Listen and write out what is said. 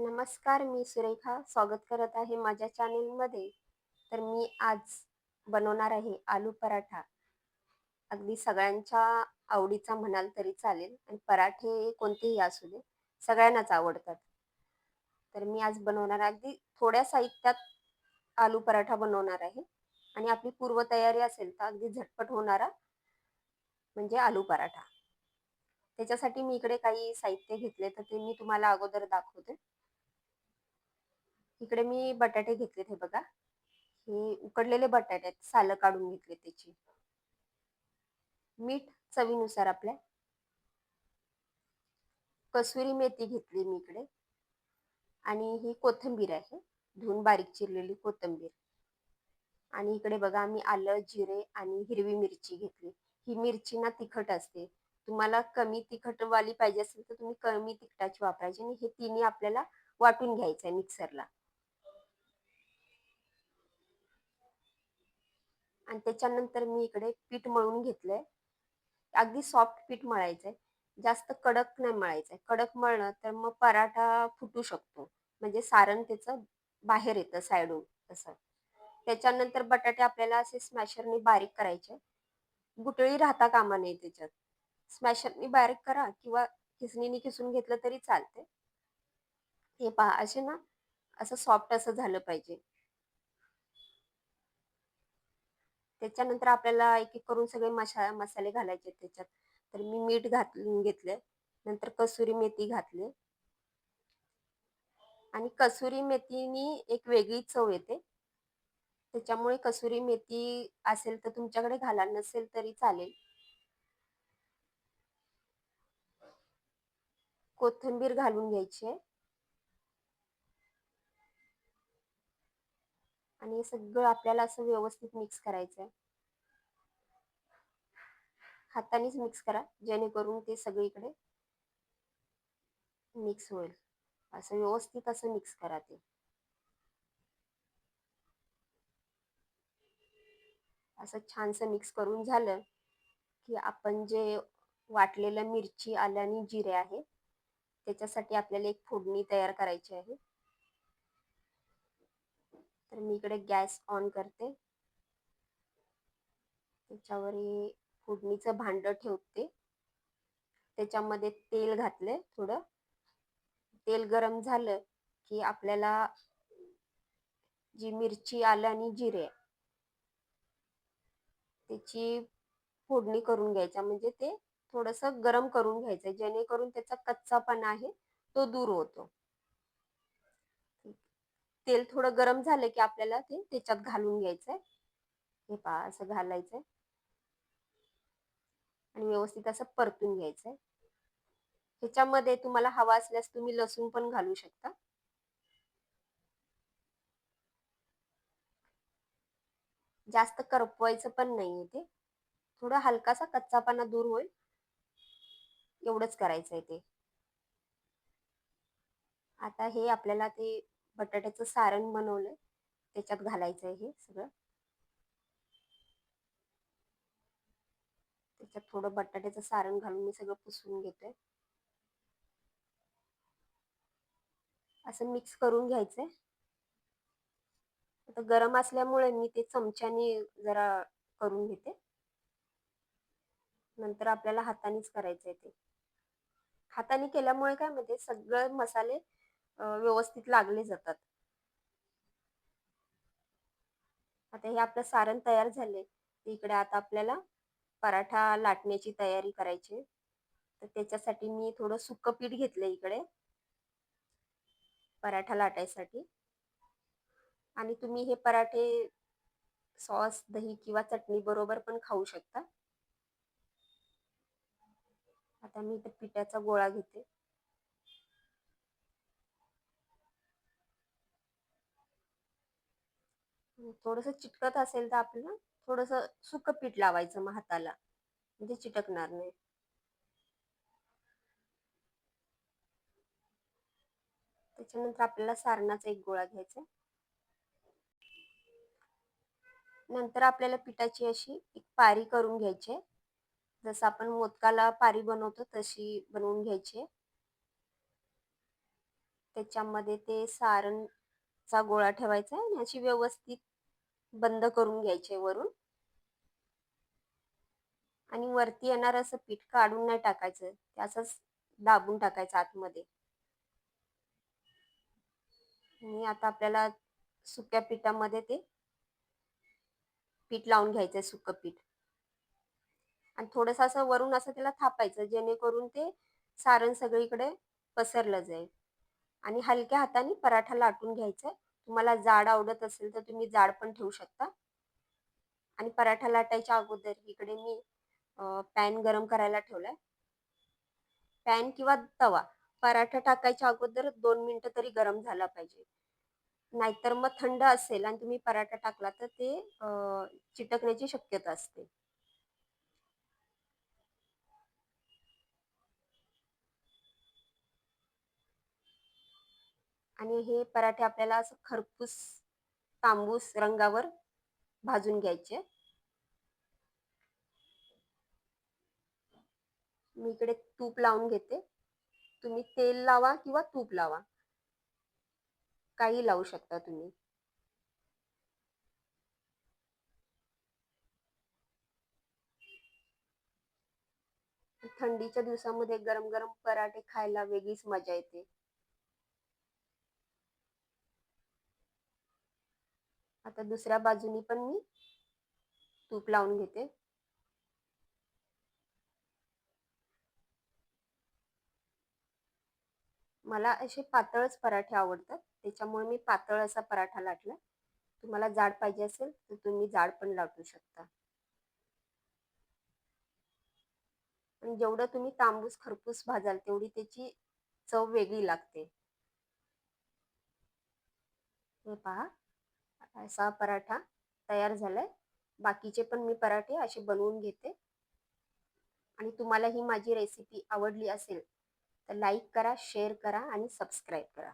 नमस्कार मी सुरेखा स्वागत करत आहे माझ्या चॅनेलमध्ये तर मी आज बनवणार आहे आलू पराठा. अगदी सगळ्यांच्या आवडीचा म्हणाल तरी चालेल आणि पराठे कोणतेही असू दे सगळ्यांनाच आवडतात. तर मी आज बनवणार अगदी थोड्या साहित्यात आलू पराठा बनवणार आहे. आणि आपली पूर्वतयारी असेल तर अगदी झटपट होणारा म्हणजे आलू पराठा. त्याच्यासाठी मी इकडे काही साहित्य घेतले तर ते मी तुम्हाला अगोदर दाखवते. इकडे मी बटाटे घेतले हे बघा. हे उकडलेले बटाटे आहेत सालं काढून घेतले त्याची. मीठ चवीनुसार आपल्या. कसुरी मेथी घेतली मी इकडे. आणि ही कोथिंबीर आहे. धुवून बारीक चिरलेली कोथिंबीर. आणि इकडे बघा आम्ही आलं जिरे आणि हिरवी मिरची घेतली. ही मिरची ना तिखट असते. तुम्हाला कमी तिखटवाली पाहिजे असेल तर तुम्ही कमी तिखटाची वापरायची. आणि हे तिन्ही आपल्याला वाटून घ्यायचं आहे मिक्सरला आणि त्याच्यानंतर मी इकडे पीठ मळून घेतलंय. अगदी सॉफ्ट पीठ मळायचंय. जास्त कडक नाही मळायचंय. कडक मळलं तर मग पराठा फुटू शकतो. म्हणजे सारण त्याचं बाहेर येतं साईडून तसं त्याच्यानंतर बटाटे आपल्याला असे स्मॅशरने बारीक करायचे. गुटळी राहता कामा नये त्याच्यात. स्मॅशरने बारीक करा किंवा खिसणीने खिसून घेतलं तरी चालते हे पहा असे ना असं सॉफ्ट असं झालं पाहिजे. त्याच्यानंतर आपल्याला एक एक करून सगळे मशा मसाले घालायचे त्याच्यात. तर मी मीठ घातून घेतले. नंतर कसुरी मेथी घातली. आणि कसुरी मेथीनी एक वेगळी चव येते. त्याच्यामुळे कसुरी मेथी असेल तर तुमच्याकडे घाला नसेल तरी चालेल. कोथिंबीर घालून घ्यायची आहे. आणि हे सगळं आपल्याला असं व्यवस्थित मिक्स करायचं आहे हातानेच मिक्स करा जेणेकरून ते सगळीकडे मिक्स होईल. असं व्यवस्थित असं मिक्स करा ते. असं छानसं मिक्स करून झालं की आपण जे वाटलेलं मिरची आलं आणि जिरे आहे त्याच्यासाठी आपल्याला एक फोडणी तयार करायची आहे. तर मी इकडे गॅस ऑन करते. त्याच्यावर फोडणीचं भांड ठेवते. त्याच्यामध्ये तेल घातले थोडं. तेल गरम झालं की आपल्याला जी मिरची आलं आणि जिरे त्याची फोडणी करून घ्यायचा म्हणजे ते थोडस गरम करून घ्यायचं. जेणेकरून त्याचा कच्चापणा आहे तो दूर होतो. तेल थोडं गरम झालं की आपल्याला ते त्याच्यात घालून घ्यायचंय. हे पहा असं घालायचंय. आणि व्यवस्थित असं परतून घ्यायचंय. ह्याच्यामध्ये तुम्हाला हवा असल्यास तुम्ही लसूण पण घालू शकता. जास्त करपवायचं पण नाहीये ते. थोडा हलकासा कच्चापणा दूर होईल. एवढंच करायचंय ते. आता हे आपल्याला ते बटाट्याचं सारण बनवलंय. त्याच्यात घालायचं हे सगळं. त्याच्यात थोडं बटाट्याचं सारण घालून मी सगळं पुसून घेते असं मिक्स करून घ्यायचंय. आता गरम असल्यामुळे मी ते चमच्याने जरा करून घेते. नंतर आपल्याला हातानेच करायचंय ते. हाताने केल्यामुळे काय म्हणजे सगळे मसाले व्यवस्थित लागले जातात. आता हे आपलं सारण तयार झाले इकडे आता आपल्याला पराठा लाटण्याची तयारी करायची तर त्याच्यासाठी मी थोडं सुकं पीठ घेतलं इकडे. पराठा लाटायसाठी. आणि तुम्ही हे पराठे सॉस दही किंवा चटणी बरोबर पण खाऊ शकता. आता मी इथे पिठाचा गोळा घेते. थोडस चिटकत असेल तर आपल्याला थोडस सुक पीठ लावायचं मग हाताला. म्हणजे चिटकणार नाही. त्याच्यानंतर आपल्याला सारणाचा एक गोळा घ्यायचा. नंतर आपल्याला पिठाची अशी एक पारी करून घ्यायची. जसं आपण मोदकाला पारी बनवतो तशी बनवून घ्यायची. त्याच्यामध्ये ते सारणचा गोळा ठेवायचा आहे आणि अशी व्यवस्थित बंद करून घ्यायचे वरून. आणि वरती येणार असं पीठ काढून नाही टाकायचं. ते असंच दाबून टाकायचं आतमध्ये. आणि आता आपल्याला सुक्या पिठामध्ये ते पीठ लावून घ्यायचं सुकं पीठ. आणि थोडंसं असं वरून असं त्याला थापायचं जेणेकरून ते सारण सगळीकडे पसरलं जाईल. आणि हलक्या हाताने पराठा लाटून घ्यायचा. तुम्हाला जाड आवडत असेल तर तुम्ही जाड पण ठेवू शकता. आणि पराठा लाटायच्या अगोदर इकडे मी पॅन गरम करायला ठेवलाय. पॅन किंवा तवा पराठा टाकायच्या अगोदर दोन मिनिटं तरी गरम झाला पाहिजे. नाहीतर मग थंड असेल आणि तुम्ही पराठा टाकला तर ते चिटकण्याची शक्यता असते. आणि हे पराठे आपल्याला असं खरपूस तांबूस रंगावर भाजून घ्यायचे. मी इकडे तूप लावून घेते. तुम्ही तेल लावा किंवा तूप लावा. काही लावू शकता तुम्ही. थंडीच्या दिवसामध्ये गरम गरम पराठे खायला वेगळीच मजा येते. आता दुसऱ्या बाजूनी पण मी तूप लावून घेते. मला असे पातळच पराठे आवडतात त्याच्यामुळे मी पातळ असा पराठा लाटला. तुम्हाला जाड पाहिजे असेल तर तुम्ही जाड पण लाटू शकता. पण जेवढं तुम्ही तांबूस खरपूस भाजाल तेवढी त्याची चव वेगळी लागते. हे पहा. असा पराठा तयार झालाय. बाकीचे पण मी पराठे असे बनवून घेते. आणि तुम्हाला ही माझी रेसिपी आवडली असेल तर लाईक करा शेअर करा आणि सबस्क्राईब करा.